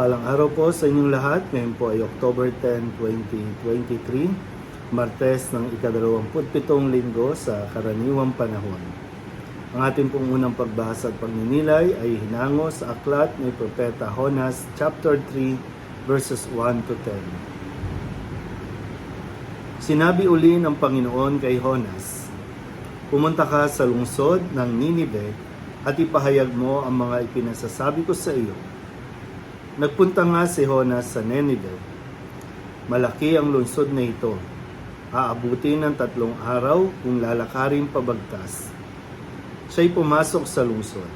Mapagpalang araw po sa inyong lahat. Ngayon po ay October 10, 2023, Martes ng ikadalawamputpitong linggo sa karaniwang panahon. Ang ating pong unang pagbasa at pagninilay ay hinango sa aklat ni Propeta Honas chapter 3 verses 1 to 10. Sinabi uli ng Panginoon kay Honas, Pumunta ka sa lungsod ng Ninive at ipahayag mo ang mga ipinasasabi ko sa iyo. Nagpunta nga si Honas sa Nineveh. Malaki ang lungsod na ito. Aabutin ng tatlong araw kung lalakarin pabagtas. Siya'y pumasok sa lungsod.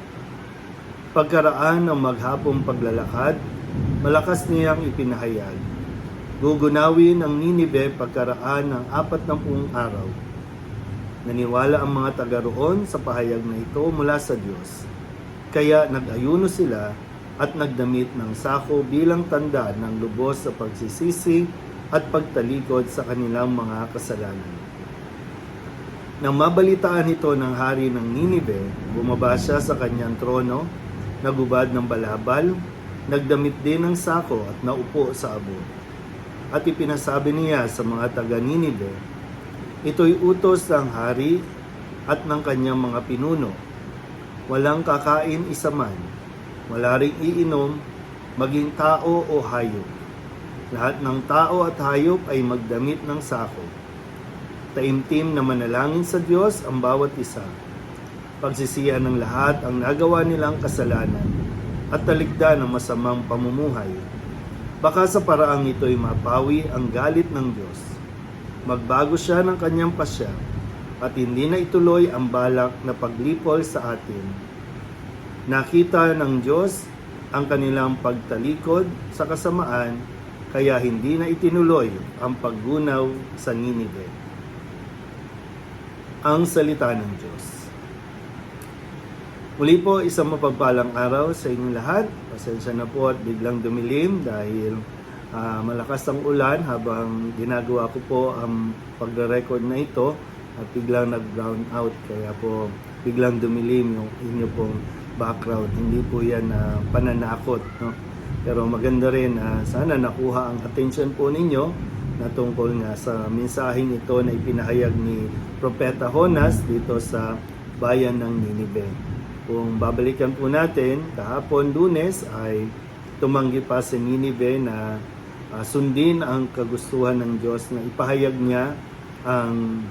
Pagkaraan ng maghapong paglalakad, malakas niyang ipinahayag. Gugunawin ang Ninive pagkaraan ng apat na pung araw. Naniwala ang mga taga roon sa pahayag na ito mula sa Diyos. Kaya nag-ayuno sila at nagdamit ng sako bilang tanda ng lubos sa pagsisisi at pagtalikod sa kanilang mga kasalanan. Nang mabalitaan ito ng hari ng Ninive, bumaba siya sa kanyang trono, nagubad ng balabal, nagdamit din ng sako at naupo sa abo. At ipinasabi niya sa mga taga Ninive, ito'y utos ng hari at ng kanyang mga pinuno. Walang kakain isa man, wala ring iinom, maging tao o hayop. Lahat ng tao at hayop ay magdamit ng sako. Taimtim na manalangin sa Diyos ang bawat isa. Pagsisiyan ng lahat ang nagawa nilang kasalanan at talikdan ng masamang pamumuhay. Baka sa paraang ito'y mapawi ang galit ng Diyos. Magbago siya ng kanyang pasya at hindi na ituloy ang balak na paglipol sa atin Nakita ng Diyos ang kanilang pagtalikod sa kasamaan, kaya hindi na itinuloy ang paggunaw sa Ninive. Ang salita ng Diyos. Muli po, isang mapagpalang araw sa inyong lahat. Pasensya na po at biglang dumilim dahil ah, malakas ang ulan habang ginagawa ko po ang pagre-record na ito at biglang nag-brown out kaya po biglang dumilim yung inyo pong background. Hindi po yan na pananakot. No? Pero maganda rin na sana nakuha ang attention po ninyo na tungkol nga sa mensaheng ito na ipinahayag ni Propeta Honas dito sa bayan ng Ninive. Kung babalikan po natin, kahapon lunes ay tumanggi pa si Ninive na ah, sundin ang kagustuhan ng Diyos na ipahayag niya ang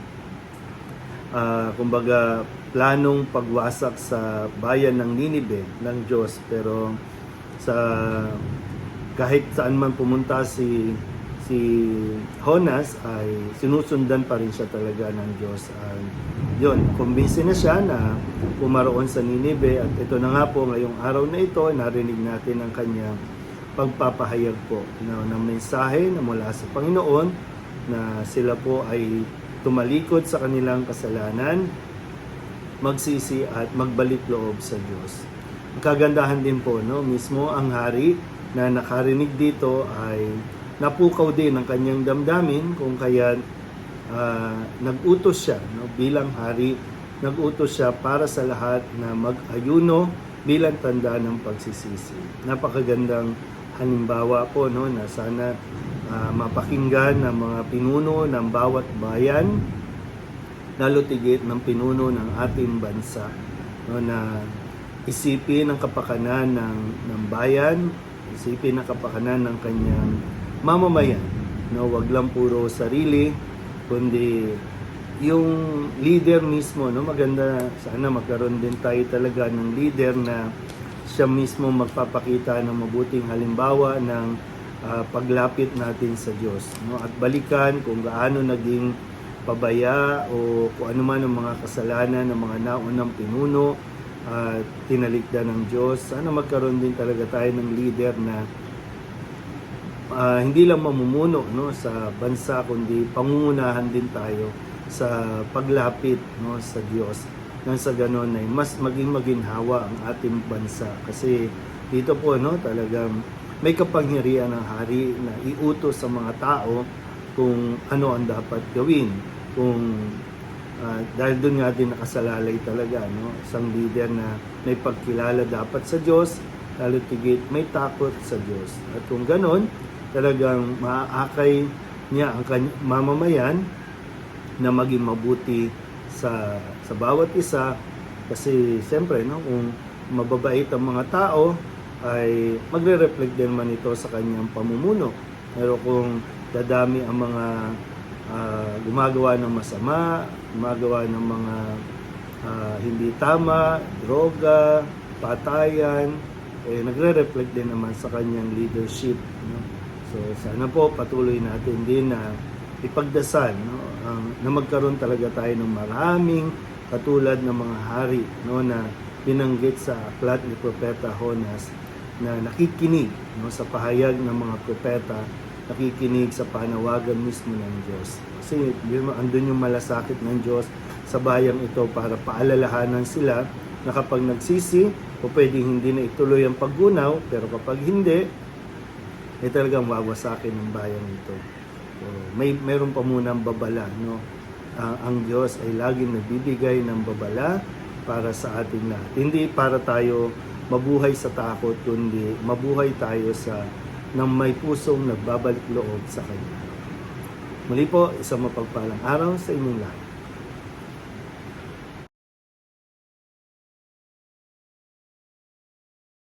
ah, kumbaga planong pagwasak sa bayan ng Ninive ng Diyos pero sa kahit saan man pumunta si si Honas ay sinusundan pa rin siya talaga ng Diyos. Ay, yun, kumbinsi na siya na pumaroon sa Ninive at ito na nga po ngayong araw na ito, narinig natin ang kanyang pagpapahayag po no, ng mensahe na mula sa Panginoon na sila po ay tumalikod sa kanilang kasalanan, magsisi at magbalik loob sa Diyos. Ang kagandahan din po, no, mismo ang hari na nakarinig dito ay napukaw din ng kanyang damdamin kung kaya ah, nag-utos siya no, bilang hari, nag-utos siya para sa lahat na mag-ayuno bilang tanda ng pagsisisi. Napakagandang halimbawa po no, na sana ah, mapakinggan ng mga pinuno ng bawat bayan lalo tigit ng pinuno ng ating bansa no, na isipin ang kapakanan ng, ng bayan, isipin ang kapakanan ng kanyang mamamayan. No, wag lang puro sarili, kundi yung leader mismo, no, maganda sana magkaroon din tayo talaga ng leader na siya mismo magpapakita ng mabuting halimbawa ng ah, paglapit natin sa Diyos, no, at balikan kung gaano naging pabaya o kung ano man ang mga kasalanan ng mga naunang pinuno at tinalikdan ng Diyos. Sana magkaroon din talaga tayo ng leader na ah, hindi lang mamumuno no sa bansa kundi pangungunahan din tayo sa paglapit no sa Diyos. Nang sa ganon ay mas maging maginhawa ang ating bansa. Kasi dito po no talagang may kapangyarihan ng hari na iutos sa mga tao kung ano ang dapat gawin. Kung ah, dahil doon nga din nakasalalay talaga no? Isang leader na may pagkilala dapat sa Diyos lalo tigit may takot sa Diyos. At kung ganon, talagang maaakay niya ang mamamayan na maging mabuti sa sa bawat isa. Kasi siyempre no kung mababait ang mga tao ay magre-reflect din man ito sa kanyang pamumuno. Pero kung dadami ang mga ah, gumagawa ng masama gumagawa ng mga ah, hindi tama droga patayan eh nagre-reflect din naman sa kanyang leadership no? so sana po patuloy natin din na ipagdasal no? Ang na magkaroon talaga tayo ng maraming katulad ng mga hari no? Na binanggit sa aklat ni propeta Honas na nakikinig no sa pahayag ng mga propeta nakikinig sa panawagan mismo ng Diyos kasi yun, andun yung malasakit ng Diyos sa bayang ito para paalalahanan sila na kapag nagsisi o pwedeng hindi na ituloy ang paggunaw pero kapag hindi eh talagang wawasakin ng bayang ito So, may meron pa munang babala, no? Ah, ang Diyos ay laging nagbibigay ng babala para sa ating lahat. Hindi para tayo mabuhay sa takot, kundi mabuhay tayo sa ng may pusong nagbabalik loob sa Kanya. Muli po, isang mapagpalang araw sa inyong lahat.